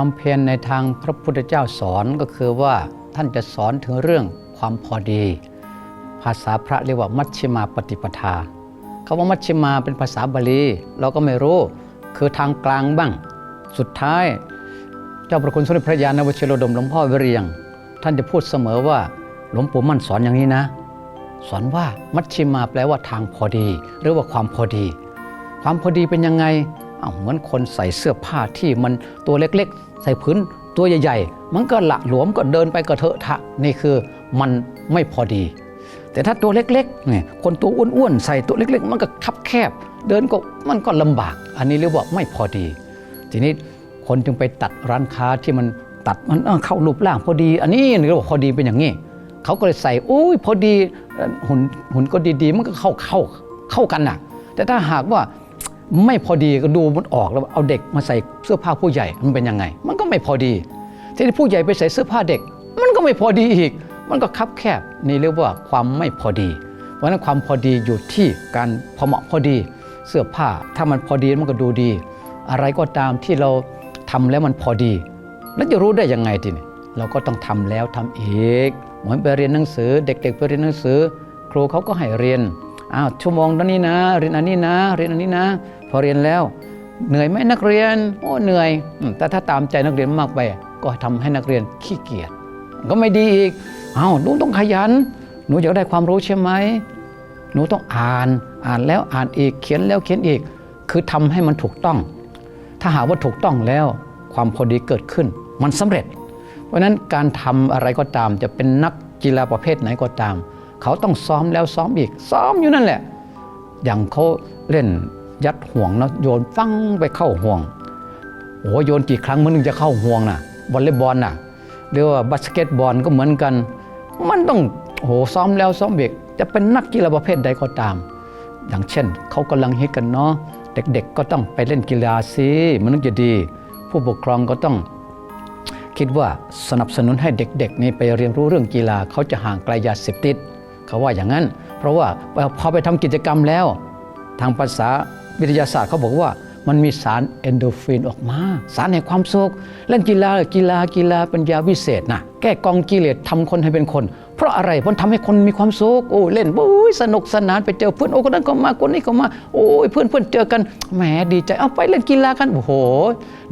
ความเพียรในทางพระพุทธเจ้าสอนก็คือว่าท่านจะสอนถึงเรื่องความพอดี ภาษาพระเรียกว่ามัชฌิมาปฏิปทาคำว่ามัชฌิมาเป็นภาษาบาลี เราก็ไม่รู้คือทางกลางบ้าง สุดท้าย เจ้าประคุณสมเด็จพระยาณวชิโรดมหลวงพ่อวิเรียง ท่านจะพูดเสมอว่าหลวงปู่มั่นสอนอย่างนี้นะ สอนว่ามัชฌิมาแปลว่าทางพอดี หรือว่าความพอดี ความพอดีเป็นยังไง อ้าวเหมือนคนใส่เสื้อผ้าที่มันตัวเล็กๆ ใส่พื้นตัวใหญ่ๆ มันก็หละหลวมก็เดินไปก็เถอะทะนี่คือมันไม่พอดี แต่ถ้าตัวเล็กๆเนี่ยคนตัวอ้วนๆใส่ตัวเล็กๆ มันก็คับแคบ เดินก็มันก็ลำบาก อันนี้เรียกว่าไม่พอดี ทีนี้คนจึงไปตัดร้านค้าที่มันตัดมันเอ้าเข้ารูปร่างพอดี อันนี้เรียกว่าพอดีเป็นอย่างนี้เขาก็เลยใส่โอ้ยพอดีหุ่นหุ่นก็ดีๆ มันก็เข้าเข้าเข้ากันน่ะ แต่ถ้าหากว่า ไม่พอดีก็ดูมันออกแล้วเอาเด็กมาใส่เสื้อผ้าผู้ใหญ่มันเป็นยังไง มันก็ไม่พอดีทีนี้ผู้ใหญ่ไปใส่เสื้อผ้าเด็ก มันก็ไม่พอดีอีก มันก็คับแคบนี่เรียกว่าความไม่พอดีเพราะฉะนั้นความพอดีอยู่ที่การพอเหมาะพอดีเสื้อผ้าถ้ามันพอดีมันก็ดูดี อะไรก็ตามที่เราทำแล้วมันพอดีแล้วจะรู้ได้ยังไงทีนี้เราก็ต้องทำแล้วทำอีกเหมือนไปเรียนหนังสือ เด็ก ๆ ไปเรียนหนังสือ ครูเขาก็ให้เรียนอ้าวชั่วโมงนั้นนี้นะ เรียนอันนี้นะ เรียนอันนี้นะ พอเรียนแล้วเหนื่อยไหมนักเรียน โอ้เหนื่อย แต่ถ้าตามใจนักเรียนมากไป ก็ทำให้นักเรียนขี้เกียจก็ไม่ดีอีกเอ้าหนูต้องขยัน หนูอยากได้ความรู้ใช่ไหมหนูต้องอ่านอ่านแล้วอ่านอีกเขียนแล้วเขียนอีก คือทำให้มันถูกต้อง ถ้าหาว่าถูกต้องแล้วความพอดีเกิดขึ้น มันสำเร็จ เพราะฉะนั้นการทำอะไรก็ตาม จะเป็นนักกีฬาประเภทไหนก็ตาม เขาต้องซ้อมแล้วซ้อมอีก ซ้อมอยู่นั่นแหละ อย่างเขาเล่น ยัดห่วงนะโยนฟังไปเข้าห่วงโอ้โยนกี่ครั้งมันถึงจะเข้าห่วงน่ะวอลเลย์บอลน่ะหรือว่าบาสเกตบอลก็เหมือนกัน มันต้องโอ้โหซ้อมแล้วซ้อมอีกจะเป็นนักกีฬาประเภทใดก็ตาม อย่างเช่นเขากำลังฮิตกันเนาะเด็กๆก็ต้องไปเล่นกีฬาสิมันถึงจะดี ผู้ปกครองก็ต้องคิดว่าสนับสนุนให้เด็กๆนี่ไปเรียนรู้เรื่องกีฬาเขาจะห่างไกลยาเสพติดเขาว่าอย่างนั้น เพราะว่าพอไปทำกิจกรรมแล้ว ทางภาษา วิทยาศาสตร์เขาบอกว่ามันมีสารเอนโดฟินออกมา สารแห่งความสุขเล่นกีฬากีฬากีฬาเป็นยาวิเศษนะแก้กองกิเลสทำคนให้เป็นคน เพราะอะไรเพราะทำให้คนมีความสุขโอ้เล่นโอ้ยสนุกสนานไปเจอเพื่อนโอ้คนนั้นก็มาคนนี้ก็มาโอ้ยเพื่อนเพื่อนเจอกันแหมดีใจเอาไปเล่นกีฬากันโอ้โห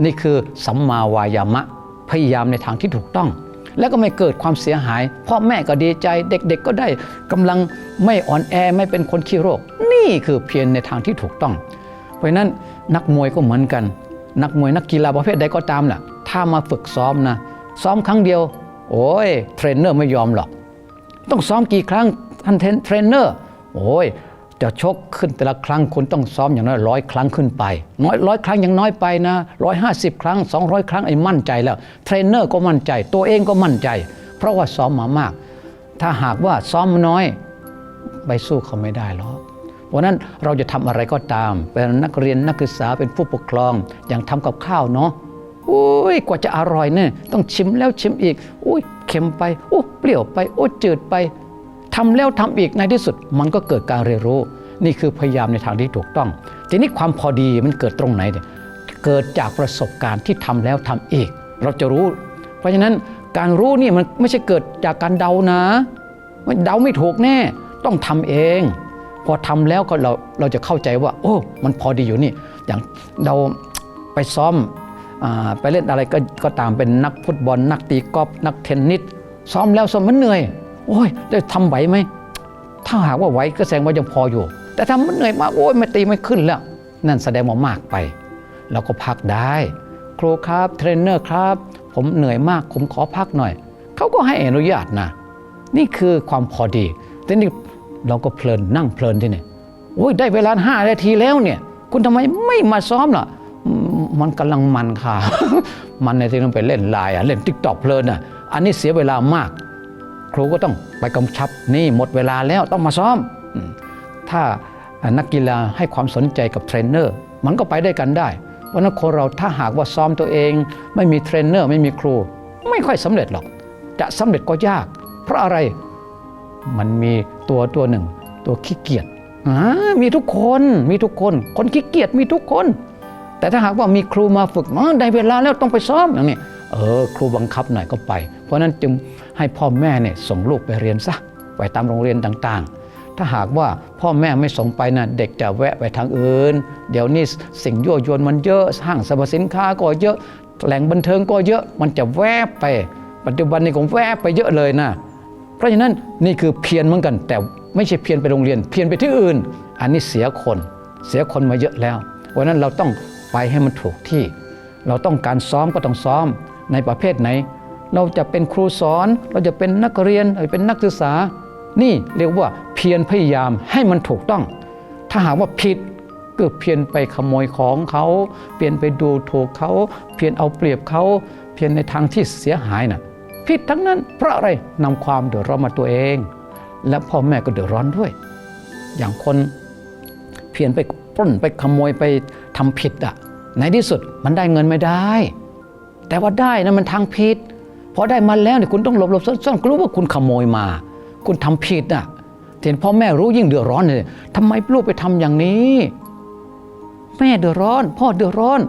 นี่คือสัมมาวายามะ พยายามในทางที่ถูกต้อง แล้วก็ไม่เกิดความเสียหายพ่อแม่ก็ดีใจเด็กๆก็ได้กำลังไม่อ่อนแอไม่เป็นคนขี้โรค นี่คือเพียรในทางที่ถูกต้อง เพราะฉะนั้นนักมวยก็เหมือนกัน นักมวยนักกีฬาประเภทใดก็ตามน่ะถ้ามาฝึกซ้อมนะซ้อมครั้งเดียว โอ้ยเทรนเนอร์ไม่ยอมหรอก ต้องซ้อมกี่ครั้งท่านเทรนเนอร์โอ้ยจะชกขึ้นแต่ละครั้งคุณต้องซ้อมอย่างน้อยร้อยครั้งขึ้นไป น้อยร้อยครั้งยังน้อยไปนะร้อยห้าสิบครั้ง 200 ครั้งไอ้มั่นใจแล้วเทรนเนอร์ก็มั่นใจ ตัวเองก็มั่นใจ เพราะว่าซ้อมมามาก ถ้าหากว่าซ้อมน้อย ไปสู้เขาไม่ได้หรอก เพราะนั้นเราจะทำอะไรก็ตาม เป็นนักเรียนนักศึกษาเป็นผู้ปกครองอย่างทำกับข้าวเนาะโอ้ยกว่าจะอร่อยเนี่ยต้องชิมแล้วชิมอีกโอ้ยเค็มไปโอ้เปรี้ยวไปโอ้จืดไปทำแล้วทำอีกในที่สุด มันก็เกิดการเรียนรู้ นี่คือพยายามในทางที่ถูกต้อง ทีนี้ความพอดีมันเกิดตรงไหนเนี่ยเกิดจากประสบการณ์ที่ทำแล้วทำอีก เราจะรู้ เพราะฉะนั้นการรู้นี่มันไม่ใช่เกิดจากการเดานะมันเดาไม่ถูกแน่ ต้องทำเอง พอทำแล้วก็เราเราจะเข้าใจว่า โอ้ มันพอดีอยู่นี่ อย่างเราไปซ้อมอไปเล่นอะไรก็ก็ตามเป็นนักฟุตบอล นักตีกอล์ฟนักเทนนิสซ้อมแล้วซ้อมมันเหนื่อย โอ้ยจะทำไหวไหมถ้าหากว่าไหวก็แสดงว่ายังพออยู่ แต่ถ้ามันเหนื่อยมากโอ้ยไม่ตีไม่ขึ้นแล้ว นั่นแสดงว่ามากไปเราก็พักได้ ครูครับเทรนเนอร์ครับ ผมเหนื่อยมากผมขอพักหน่อยเขาก็ให้อนุญาตนะ นี่คือความพอดีทีนี้ เราก็เพลินนั่งเพลินที่นี่โอ้ยได้เวลาห้านาทีแล้วเนี่ย คุณทำไมไม่มาซ้อมล่ะ มันกำลังมันค่ะ มันในที่ต้องไปเล่นไลน์อะเล่นทิกตอกเพลินอะอันนี้เสียเวลามาก ครูก็ต้องไปกำชับนี่หมดเวลาแล้วต้องมาซ้อม ถ้านักกีฬาให้ความสนใจกับเทรนเนอร์มันก็ไปได้กันได้เพราะนั้นคนเราถ้าหากว่าซ้อมตัวเอง ไม่มีเทรนเนอร์ไม่มีครู ไม่ค่อยสำเร็จหรอก จะสำเร็จก็ยาก เพราะอะไรมันมี ตัวตัวหนึ่ง ตัวขี้เกียจมีทุกคนมีทุกคน คนขี้เกียจมีทุกคน แต่ถ้าหากว่ามีครูมาฝึกอ๋อได้เวลาแล้วต้องไปซ้อมอย่างนี้เออครูบังคับหน่อยก็ไป เพราะนั้นจึงให้พ่อแม่เนี่ยส่งลูกไปเรียนซะไปตามโรงเรียนต่างๆ ถ้าหากว่าพ่อแม่ไม่ส่งไปนะเด็กจะแวะไปทางอื่น เดี๋ยวนี้สิ่งยั่วยวนมันเยอะห้างสรรพสินค้าก็เยอะแหล่งบันเทิงก็เยอะมันจะแวบไป ปัจจุบันนี้ผมแวบไปเยอะเลยนะ เพราะฉะนั้นนี่คือเพียรเหมือนกัน แต่ไม่ใช่เพียรไปโรงเรียน เพียรไปที่อื่น อันนี้เสียคนเสียคนมาเยอะแล้วเพราะฉะนั้นเราต้องไปให้มันถูกที่ เราต้องการซ้อมก็ต้องซ้อมในประเภทไหน เราจะเป็นครูสอน เราจะเป็นนักเรียนหรือเป็นนักศึกษา นี่เรียกว่าเพียรพยายามให้มันถูกต้อง ถ้าหากว่าผิดก็เพียรไปขโมยของเขาเปลี่ยนไปดูถูกเขา เพียรเอาเปรียบเขา เพียรในทางที่เสียหายน่ะ ผิดทั้งนั้น เพราะอะไรนำความเดือดร้อนมาตัวเอง และพ่อแม่ก็เดือดร้อนด้วย อย่างคนเพียรไปปล้นไปขโมยไปทำผิดอะในที่สุดมันได้เงินไม่ได้ แต่ว่าได้นะมันทางผิดพอได้มาแล้วเนี่ยคุณต้องหลบหลบซ่อนๆก็รู้ว่าคุณขโมยมา คุณทำผิดอะเห็นพ่อแม่รู้ยิ่งเดือดร้อนเลยทำไมลูกไปทำอย่างนี้ แม่เดือดร้อน พ่อเดือดร้อน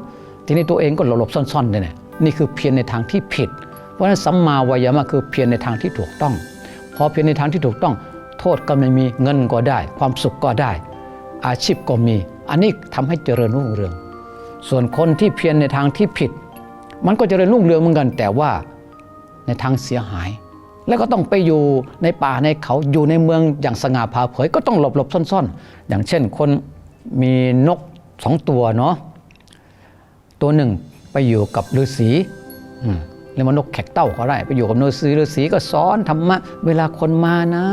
ทีนี้ตัวเองก็หลบหลบซ่อนๆเนี่ยนี่คือเพียรในทางที่ผิด เพราะฉะนั้นสัมมาวายามะคือเพียรในทางที่ถูกต้อง พอเพียรในทางที่ถูกต้อง โทษก็ไม่มีเงินก็ได้ ความสุขก็ได้ อาชีพก็มี อันนี้ทำให้เจริญรุ่งเรือง ส่วนคนที่เพียรในทางที่ผิด มันก็เจริญรุ่งเรืองเหมือนกัน แต่ว่าในทางเสียหาย แล้วก็ต้องไปอยู่ในป่าในเขาอยู่ในเมืองอย่างสง่าผ่าเผยก็ต้องหลบหลบซ่อนๆ อย่างเช่นคนมีนกสองตัวเนาะตัวหนึ่งไปอยู่กับฤาษีอื เรียกว่านกแขกเต้าก็ได้ไปอยู่กับฤาษีฤาษีก็สอนธรรมะเวลาคนมานะ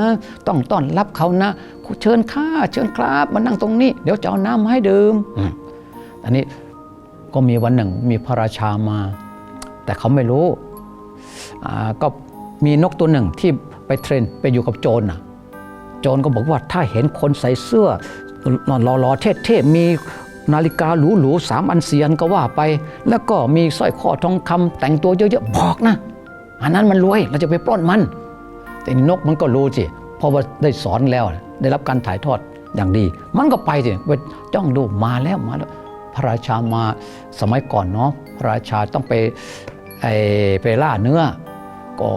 ต้องต้อนรับเขานะเชิญข้าเชิญครับมานั่งตรงนี้ เดี๋ยวจะเอาน้ำมาให้ดื่มอืมอันนี้ก็มีวันหนึ่งมีพระราชามา แต่เขาไม่รู้อ่าก็มีนกตัวหนึ่งที่ไปเทรนไปอยู่กับโจรน่ะโจรก็บอกว่าถ้าเห็นคนใส่เสื้อนอนรอๆเท่ๆมี นาฬิกาหรูๆสามอันเสียนก็ว่าไป แล้วก็มีสร้อยคอทองคำแต่งตัวเยอะๆบอกนะ อันนั้นมันรวยเราจะไปปล้นมัน แต่นกมันก็รู้สิเพราะว่าได้สอนแล้ว ได้รับการถ่ายทอดอย่างดี มันก็ไปสิไปจ้องดูมาแล้วมาแล้วพระราชามาสมัยก่อนเนาะพระราชาต้องไปไปล่าเนื้อ ก็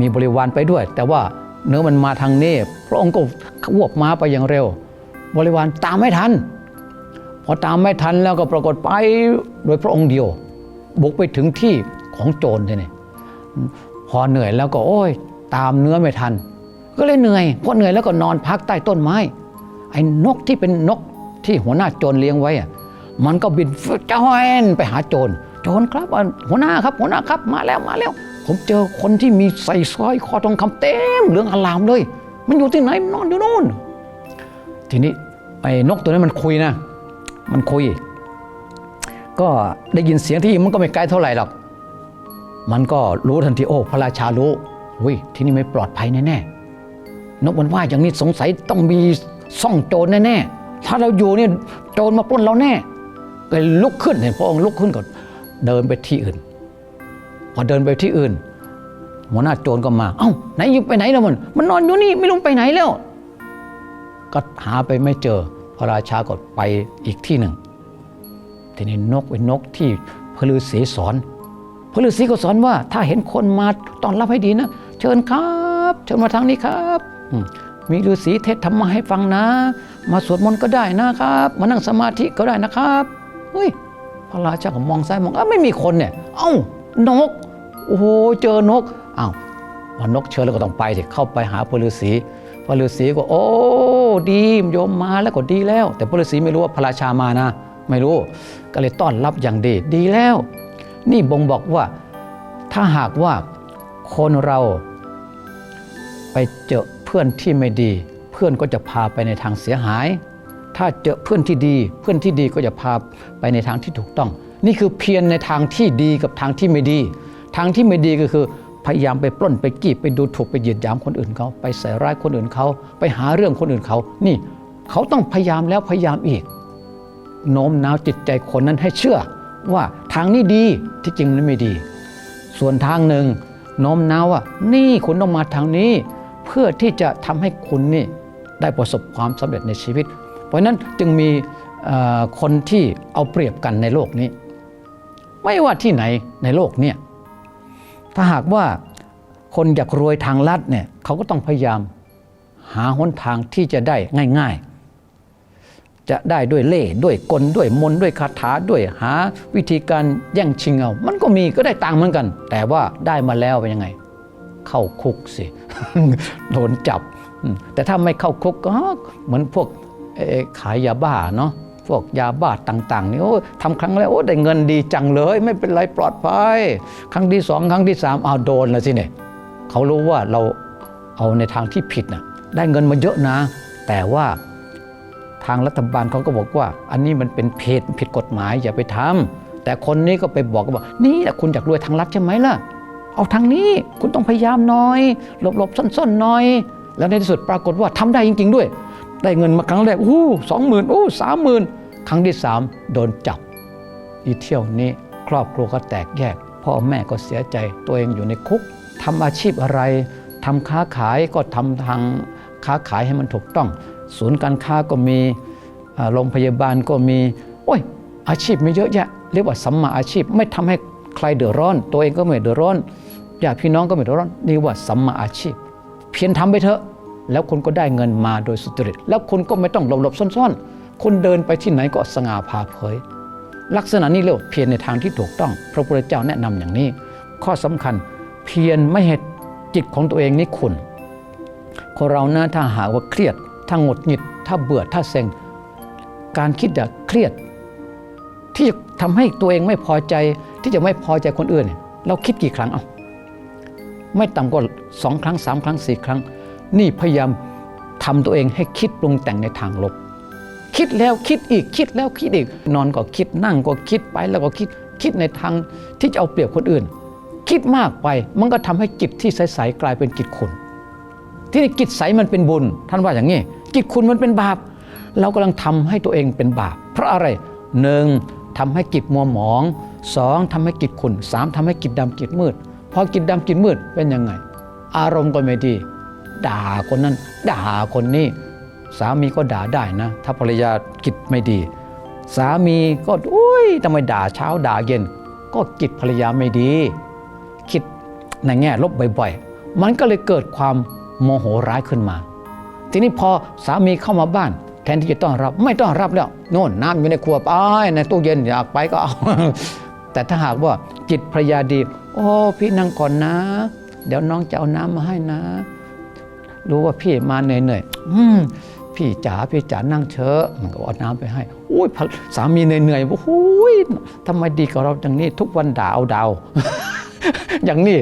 มีบริวารไปด้วย แต่ว่าเนื้อมันมาทางนี้พระองค์ก็วบม้าไปอย่างเร็ว บริวารตามไม่ทัน พอตามไม่ทันแล้วก็ปรากฏไปโดยพระองค์เดียว บุกไปถึงที่ของโจรเลยเนี่ยพอเหนื่อยแล้วก็โอ้ย ตามเนื้อไม่ทัน ก็เลยเหนื่อยพอเหนื่อยแล้วก็นอนพักใต้ต้นไม้ ไอ้นกที่เป็นนกที่หัวหน้าโจรเลี้ยงไว้อะมันก็บินจ้อยไปหาโจรโจรครับอะหัวหน้าครับ หัวหน้าครับมาแล้วมาแล้ว ผมเจอคนที่มีใส่สร้อยคอทองคำเต็มเหลืองอลามเลย มันอยู่ที่ไหนมันนอนอยู่นู่น ทีนี้ไอ้นกตัวนั้นมันคุยนะ มันคุย ก็ได้ยินเสียงที่มันก็ไม่ไกลเท่าไหร่หรอกมันก็รู้ทันทีโอ้พระราชารู้อุ้ยที่นี่ไม่ปลอดภัยแน่ๆนกมันว่าอย่างนี้สงสัยต้องมีซ่องโจรแน่ๆถ้าเราอยู่เนี่ยโจรมาปล้นเราแน่ก็เลยลุกขึ้นเห็นพระองค์ลุกขึ้นก่อนเดินไปที่อื่น พอเดินไปที่อื่นหัวหน้าโจรก็มา เอ้าไหนอยู่ไปไหนแล้วมัน มันนอนอยู่นี่ไม่รู้ไปไหนแล้ว ก็หาไปไม่เจอ พระราชาก็ไปอีกที่หนึ่ง ทีนี้นกเป็นนกที่พระฤาษีสอน พระฤาษีก็สอนว่า ถ้าเห็นคนมาต้อนรับให้ดีนะ เชิญครับเชิญมาทางนี้ครับ มีฤาษีเทศธรรมะให้ฟังนะ มาสวดมนต์ก็ได้นะครับ มานั่งสมาธิก็ได้นะครับเฮ้ยพระราชาก็มองซ้ายมองอ้าไม่มีคนเนี่ย เอ้านก โอ้โหเจอนกอ้าวพอนกเชิญแล้วก็ต้องไปสิเข้าไปหาพระฤาษี พระฤาษีก็โอ้ดีโยมมาแล้วก็ดีแล้ว แต่พระฤาษีไม่รู้ว่าพระราชามานะ ไม่รู้ก็เลยต้อนรับอย่างดีดีแล้ว นี่บ่งบอกว่าถ้าหากว่าคนเราไปเจอเพื่อนที่ไม่ดี เพื่อนก็จะพาไปในทางเสียหาย ถ้าเจอเพื่อนที่ดี เพื่อนที่ดีก็จะพาไปในทางที่ถูกต้อง นี่คือเพียรในทางที่ดีกับทางที่ไม่ดี ทางที่ไม่ดีก็คือ พยายามไปปล้นไปกีบไปดูถูกไปเหยียดหยามคนอื่นเขาไปใส่ร้ายคนอื่นเขา ไปหาเรื่องคนอื่นเขา นี่เขาต้องพยายามแล้วพยายามอีก โน้มน้าวจิตใจคนนั้นให้เชื่อ ว่าทางนี้ดีที่จริงมันไม่ดี ส่วนทางหนึ่งโน้มน้าวว่านี่คุณต้องมาทางนี้ เพื่อที่จะทำให้คุณนี่ได้ประสบความสำเร็จในชีวิต เพราะนั้นจึงมีคนที่เอาเปรียบกันในโลกนี้ ไม่ว่าที่ไหนในโลกเนี่ย ถ้าหากว่าคนอยากรวยทางลัดเนี่ยเขาก็ต้องพยายามหาหนทางที่จะได้ง่าย ๆ จะได้ด้วยเล่ด้วยกลด้วยมนด้วยคาถาด้วยหาวิธีการแย่งชิงเอา มันก็มีก็ได้ตังค์เหมือนกัน แต่ว่าได้มาแล้วเป็นยังไง เข้าคุกสิโดนจับ แต่ถ้าไม่เข้าคุกก็เหมือนพวกขายยาบ้าเนาะ พวกยาบ้าต่างๆนี่โอ้ทำครั้งแรกโอ้ได้เงินดีจังเลย ไม่เป็นไรปลอดภัย ครั้งที่สองครั้งที่สามเอาโดนแล้วสิเนี่ยเขารู้ว่าเราเอาในทางที่ผิดนะได้เงินมาเยอะนะ แต่ว่าทางรัฐบาลเขาก็บอกว่า อันนี้มันเป็นเพจผิดกฎหมายอย่าไปทำแต่คนนี้ก็ไปบอกก็บอกนี่แหละคุณอยากรวยทางรัฐใช่ไหมล่ะ เอาทางนี้คุณต้องพยายามหน่อยหลบๆซ่อนๆหน่อย แล้วในที่สุดปรากฏว่าทำได้จริง ๆ ด้วย ได้เงินมาครั้งแรกอู้สองหมื่นอู้สามหมื่น ครั้งที่สามโดนจับ อีเที่ยวนี้ครอบครัวก็แตกแยก พ่อแม่ก็เสียใจตัวเองอยู่ในคุกทำอาชีพอะไรทำค้าขายก็ทำทางค้าขายให้มันถูกต้อง ศูนย์การค้าก็มีโรงพยาบาลก็มีโอ้ยอาชีพไม่เยอะแยะเรียกว่าสัมมาอาชีพไม่ทำให้ใครเดือดร้อน ตัวเองก็ไม่เดือดร้อนญาติพี่น้องก็ไม่เดือดร้อนนี่ว่าสัมมาอาชีพ เพียรทำไปเถอะ แล้วคุณก็ได้เงินมาโดยสุจริตแล้วคุณก็ไม่ต้องหลบๆซ่อนๆ คุณเดินไปที่ไหนก็สง่าผ่าเผย ลักษณะนี้เรียกว่าเพียรในทางที่ถูกต้อง พระพุทธเจ้าแนะนำอย่างนี้ ข้อสำคัญเพียรไม่ให้จิตของตัวเองนี่ขุนคนเรานะถ้าหากว่าเครียด ถ้าหงุดหงิด ถ้าเบื่อถ้าเซ็ง การคิดจะเครียด ที่จะทำให้ตัวเองไม่พอใจที่จะไม่พอใจคนอื่นเนี่ยเราคิดกี่ครั้งเอาไม่ต่ำกว่าสองครั้งสามครั้งสี่ครั้ง นี่พยายามทำตัวเองให้คิดปรุงแต่งในทางลบ คิดแล้วคิดอีกคิดแล้วคิดอีก นอนก็คิดนั่งก็คิดไปแล้วก็คิดคิดในทางที่จะเอาเปรียบคนอื่น คิดมากไปมันก็ทำให้จิตที่ใสๆกลายเป็นจิตขุนที่จิตใสมันเป็นบุญ ท่านว่าอย่างนี้จิตขุนมันเป็นบาป เรากำลังทำให้ตัวเองเป็นบาป เพราะอะไรหนึ่งทำให้จิตมัวหมองสองทำให้จิตขุนสามทำให้จิตดำจิตมืดพอจิตดำจิตมืดเป็นยังไง อารมณ์ก็ไม่ดี ด่าคนนั้น ด่าคนนี้ สามีก็ด่าได้นะ ถ้าภรรยาจิตไม่ดี สามีก็อุ้ยทำไมด่าเช้าด่าเย็น ก็จิตภรรยาไม่ดี คิดในแง่ลบบ่อยๆ มันก็เลยเกิดความโมโหร้ายขึ้นมา ทีนี้พอสามีเข้ามาบ้าน แทนที่จะต้อนรับ ไม่ต้อนรับแล้วโน่นน้ำอยู่ในครัวไปในตู้เย็นอยากไปก็เอาแต่ถ้าหากว่าจิตภรรยาดี โอ้พี่นั่งก่อนนะ เดี๋ยวน้องจะเอาน้ำมาให้นะ รู้ว่าพี่มาเหนื่อยๆอื พี่จ๋าพี่จ๋านั่งเชอะมันก็เอาน้ำไปให้อุ้ยสามีเหนื่อยๆบอกอุ้ยทำไมดีกับเราอย่างนี้ทุกวันด่าเอาดาวอย่างนี้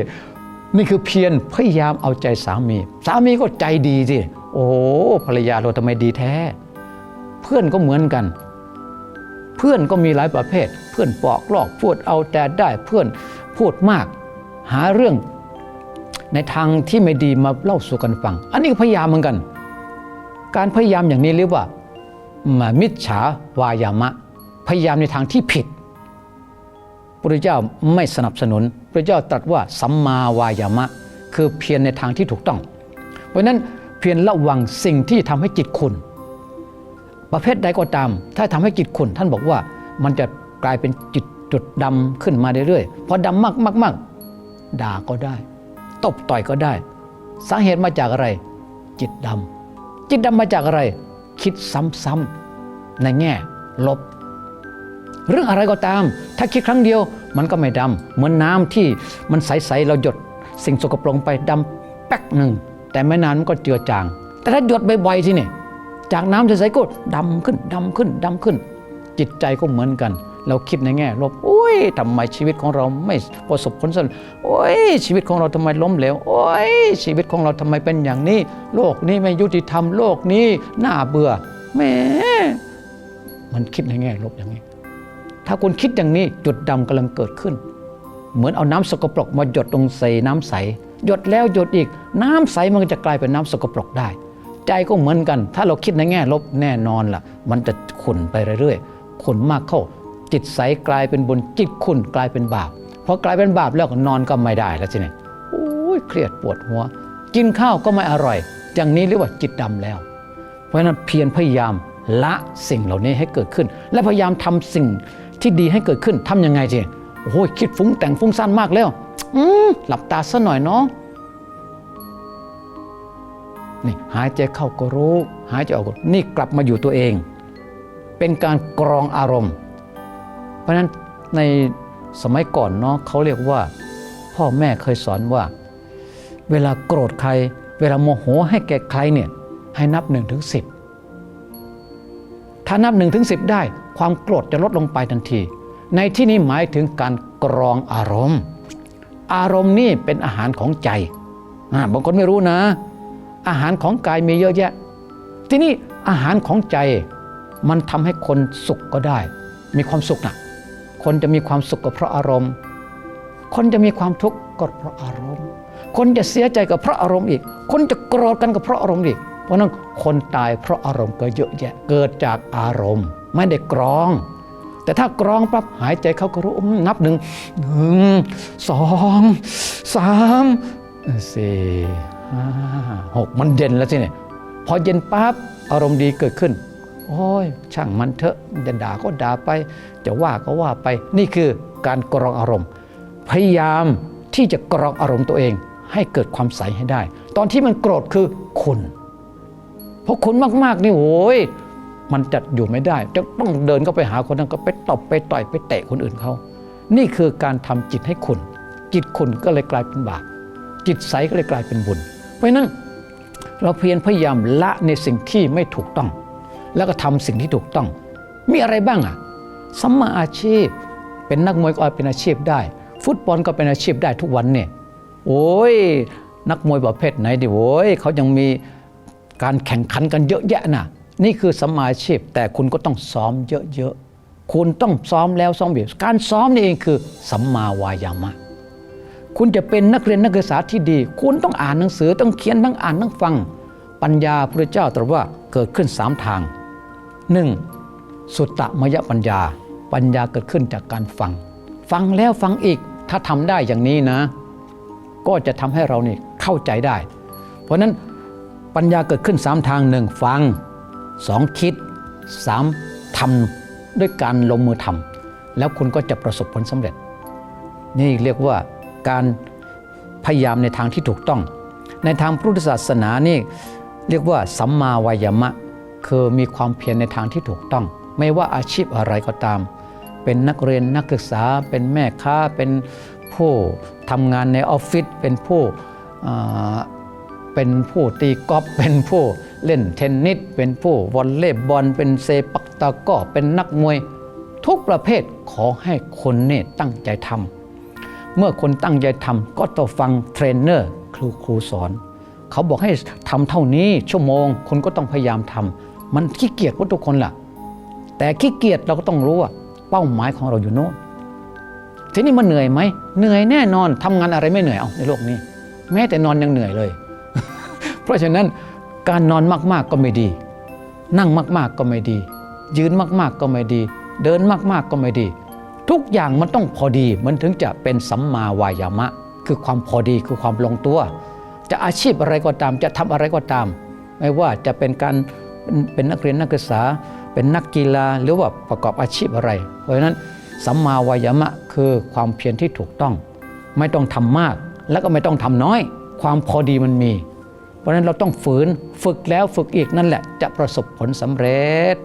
นี่คือเพียรพยายามเอาใจสามี สามีก็ใจดีสิโอ้ภรรยาเราทำไมดีแท้ เพื่อนก็เหมือนกัน เพื่อนก็มีหลายประเภท เพื่อนปอกลอกพูดเอาแต่ได้เพื่อนพูดมาก หาเรื่องในทางที่ไม่ดีมาเล่าสู่กันฟัง อันนี้พยายามเหมือนกัน การพยายามอย่างนี้เรียกว่า มิจฉาวายามะ พยายามในทางที่ผิดพระเจ้าไม่สนับสนุนพระเจ้าตรัสว่าสัมมาวายามะ คือเพียรในทางที่ถูกต้อง เพราะฉะนั้นเพียรระวังสิ่งที่ทำให้จิตขุนประเภทใดก็ตาม ถ้าทำให้จิตขุนท่านบอกว่ามันจะกลายเป็นจิตจุดดำขึ้นมาเรื่อยๆพอดำมากมากมากด่าก็ได้ ตบต่อยก็ได้ สาเหตุมาจากอะไร จิตดำ จิตดำมาจากอะไร คิดซ้ำๆในแง่ลบ เรื่องอะไรก็ตาม ถ้าคิดครั้งเดียวมันก็ไม่ดำ เหมือนน้ำที่มันใส ๆ เราหยดสิ่งสกปรกไปดำแป๊กหนึ่ง แต่ไม่นานมันก็เจือจาง แต่ถ้าหยดบ่อยๆทีนี่จากน้ำใสๆก็ดำขึ้นดำขึ้นดำขึ้น จิตใจก็เหมือนกัน เราคิดในแง่ลบโอ้ยทำไมชีวิตของเราไม่ประสบผลสำเร็จโอ้ยชีวิตของเราทำไมล้มเหลวโอ้ยชีวิตของเราทำไมเป็นอย่างนี้ โลกนี้ไม่ยุติธรรมโลกนี้น่าเบื่อแหมมันคิดในแง่ลบอย่างนี้ ถ้าคุณคิดอย่างนี้จุดดำกำลังเกิดขึ้น เหมือนเอาน้ำสกปรกมาหยดลงใส่น้ำใส หยดแล้วหยดอีก น้ำใสมันก็จะกลายเป็นน้ำสกปรกได้ ใจก็เหมือนกัน ถ้าเราคิดในแง่ลบแน่นอนล่ะ มันจะขุ่นไปเรื่อยๆขุ่นมากเข้า จิตใสกลายเป็นบุญจิตขุ่นกลายเป็นบาปพอกลายเป็นบาปแล้วนอนก็ไม่ได้แล้วสิเนี่ยโอ้ยเครียดปวดหัว กินข้าวก็ไม่อร่อย อย่างนี้เรียกว่าจิตดำแล้ว เพราะฉะนั้นเพียรพยายามละสิ่งเหล่านี้ให้เกิดขึ้น และพยายามทำสิ่งที่ดีให้เกิดขึ้นทำยังไงจีโอ้โหคิดฟุ้งแต่งฟุ้งซ่านมากแล้วอืมหลับตาซะหน่อยเนาะนี่หายใจเข้าก็รู้ หายใจออกก็นี่กลับมาอยู่ตัวเอง เป็นการกรองอารมณ์ เพราะฉะนั้นในสมัยก่อนเนาะเขาเรียกว่า พ่อแม่เคยสอนว่า เวลาโกรธใคร เวลาโมโหให้แก่ใครเนี่ยให้นับ1นถึงสิถ้านับ1นถึงสิได้ ความโกรธจะลดลงไปทันที ในที่นี้หมายถึงการกรองอารมณ์ อารมณ์นี่เป็นอาหารของใจบางคนไม่รู้นะ อาหารของกายมีเยอะแยะ ที่นี่อาหารของใจมันทำให้คนสุขก็ได้ มีความสุขนะ คนจะมีความสุขก็เพราะอารมณ์ คนจะมีความทุกข์ก็เพราะอารมณ์ คนจะเสียใจก็เพราะอารมณ์อีก คนจะโกรธกันก็เพราะอารมณ์อีก เพราะนั้นคนตายเพราะอารมณ์ก็เยอะแยะเกิดจากอารมณ์ ไม่ได้กรอง แต่ถ้ากรองปั๊บหายใจเขาก็รู้นับหนึ่งหนึ่งสองสามสี่ห้าหกมันเย็นแล้วสิเนี่ยพอเย็นปั๊บอารมณ์ดีเกิดขึ้น โอ้ยช่างมันเถอะจะด่าก็ด่าไป จะว่าก็ว่าไป นี่คือการกรองอารมณ์ พยายามที่จะกรองอารมณ์ตัวเอง ให้เกิดความใสให้ได้ ตอนที่มันโกรธคือคุณเพราะคุณมากๆนี่โอ้ยมันจัดอยู่ไม่ได้ จะต้องเดินเข้าไปหาคนนั้นก็ไปตบไปต่อยไปเตะคนอื่นเขา นี่คือการทำจิตให้คุณ จิตคุณก็เลยกลายเป็นบาป จิตใสก็เลยกลายเป็นบุญ เพราะนั้นเราเพียรพยายามละในสิ่งที่ไม่ถูกต้อง แล้วก็ทำสิ่งที่ถูกต้อง มีอะไรบ้างอะสัมมาอาชีพ เป็นนักมวยก็เป็นอาชีพได้ ฟุตบอลก็เป็นอาชีพได้ทุกวันเนี่ยโอ้ยนักมวยประเภทไหนดิโว้ยเขายังมีการแข่งขันกันเยอะแยะนะนี่คือสัมมาอาชีพ แต่คุณก็ต้องซ้อมเยอะๆ คุณต้องซ้อมแล้วซ้อมอีกการซ้อมนี่เองคือสัมมาวายามะ คุณจะเป็นนักเรียนนักศึกษาที่ดี คุณต้องอ่านหนังสือต้องเขียนทั้งอ่านทั้งฟัง ปัญญาพระเจ้าตรัสว่าเกิดขึ้นสามทาง หนึ่งสุตตมยปัญญา ปัญญาเกิดขึ้นจากการฟัง ฟังแล้วฟังอีกถ้าทำได้อย่างนี้นะ ก็จะทำให้เรานี่เข้าใจได้ เพราะฉะนั้นปัญญาเกิดขึ้นสามทางหนึ่งฟังสองคิดสามทำด้วยการลงมือทำแล้วคุณก็จะประสบผลสำเร็จ นี่เรียกว่าการพยายามในทางที่ถูกต้อง ในทางพุทธศาสนานี่เรียกว่าสัมมาวายามะ คือมีความเพียรในทางที่ถูกต้อง ไม่ว่าอาชีพอะไรก็ตาม เป็นนักเรียนนักศึกษา เป็นแม่ค้า เป็นผู้ทำงานในออฟฟิศเป็นผู้เป็นผู้ตีกอล์ฟเป็นผู้เล่นเทนนิสเป็นผู้วอลเลย์บอลเป็นเซปักตะก้อเป็นนักมวย ทุกประเภทขอให้คนเนี่ยตั้งใจทำเมื่อคนตั้งใจทำก็ต้องฟังเทรนเนอร์ครูครูสอน เขาบอกให้ทำเท่านี้ชั่วโมง คุณก็ต้องพยายามทำ มันขี้เกียจว่าทุกคนล่ะ แต่ขี้เกียจเราก็ต้องรู้ว่า เป้าหมายของเราอยู่โน่นทีนี้มันเหนื่อยไหมเหนื่อยแน่นอนทำงานอะไรไม่เหนื่อยเอาในโลกนี้ แม้แต่นอนยังเหนื่อยเลย เพราะฉะนั้นการนอนมากๆก็ไม่ดี นั่งมากๆก็ไม่ดี ยืนมากๆก็ไม่ดี เดินมากๆก็ไม่ดี ทุกอย่างมันต้องพอดีมันถึงจะเป็นสัมมาวายามะ คือความพอดีคือความลงตัว จะอาชีพอะไรก็ตาม จะทำอะไรก็ตาม ไม่ว่าจะเป็นการ เป็นนักเรียนนักศึกษา เป็นนักกีฬาหรือว่าประกอบอาชีพอะไร เพราะฉะนั้นสัมมาวายามะคือความเพียรที่ถูกต้อง ไม่ต้องทำมาก แล้วก็ไม่ต้องทำน้อย ความพอดีมันมี เพราะฉะนั้นเราต้องฝืนฝึกแล้วฝึกอีกนั่นแหละจะประสบผลสำเร็จ